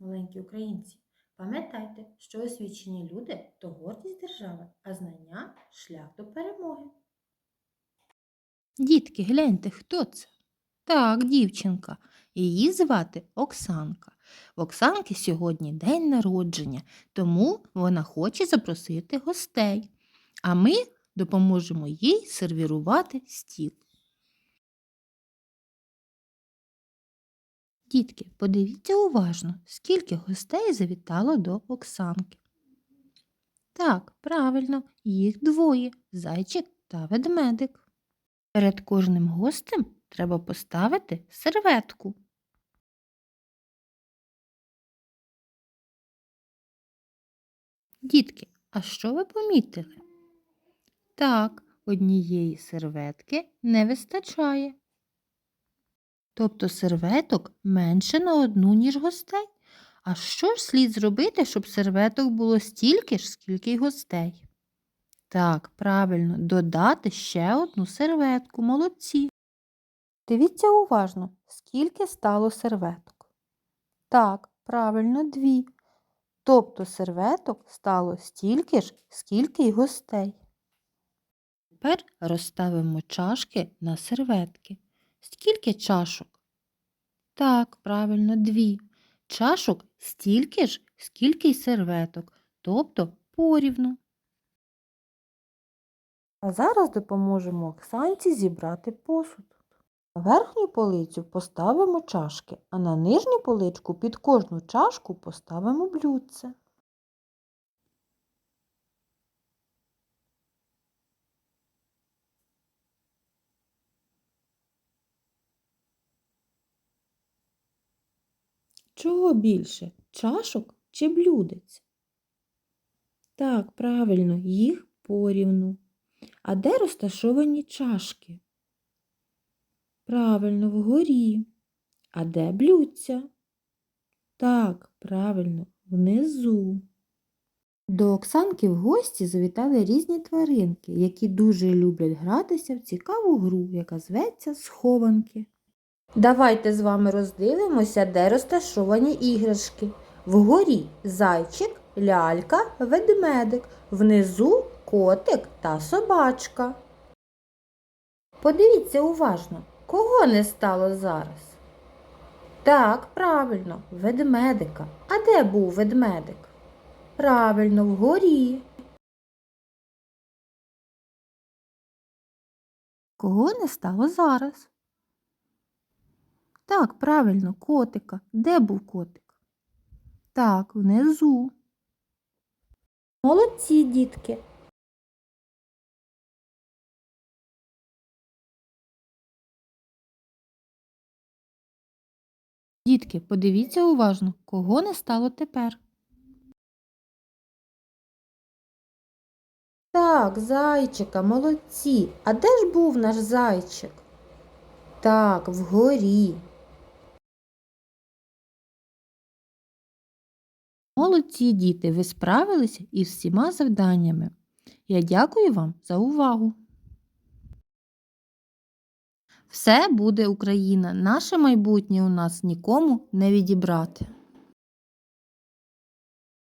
маленькі українці. Пам'ятайте, що освічені люди то гордість держави, а знання шлях до перемоги. Дітки, гляньте, хто це? Так, дівчинка. Її звати Оксанка. В Оксанки сьогодні день народження, тому вона хоче запросити гостей. А ми допоможемо їй сервірувати стіл. Дітки, подивіться уважно, скільки гостей завітало до Оксанки. Так, правильно, їх двоє зайчик та ведмедик. Перед кожним гостем треба поставити серветку. Дітки, а що ви помітили? Так, однієї серветки не вистачає. Тобто серветок менше на одну, ніж гостей. А що ж слід зробити, щоб серветок було стільки ж, скільки й гостей? Так, правильно, додати ще одну серветку. Молодці. Дивіться уважно, скільки стало серветок. Так, правильно, дві. Тобто серветок стало стільки ж, скільки й гостей. Тепер розставимо чашки на серветки. Скільки чашок? Так, правильно, дві. Чашок стільки ж, скільки й серветок, тобто порівну. А зараз допоможемо Оксанці зібрати посуд. На верхню полицю поставимо чашки, а на нижню поличку під кожну чашку поставимо блюдце. Чого більше? Чашок чи блюдець? Так, правильно, їх порівну. А де розташовані чашки? Правильно, вгорі. А де блюдця? Так, правильно, внизу. До Оксанки в гості завітали різні тваринки, які дуже люблять гратися в цікаву гру, яка зветься схованки. Давайте з вами роздивимося, де розташовані іграшки. Вгорі зайчик, лялька, ведмедик, внизу котик та собачка. Подивіться уважно, кого не стало зараз? Так, правильно, ведмедика. А де був ведмедик? Правильно, вгорі. Кого не стало зараз? Так, правильно, котика. Де був котик? Так, внизу. Молодці, дітки. Дітки, подивіться уважно, кого не стало тепер. Так, зайчика, молодці. А де ж був наш зайчик? Так, вгорі. Молодці діти, ви справилися із всіма завданнями. Я дякую вам за увагу. Все буде Україна. Наше майбутнє у нас нікому не відібрати.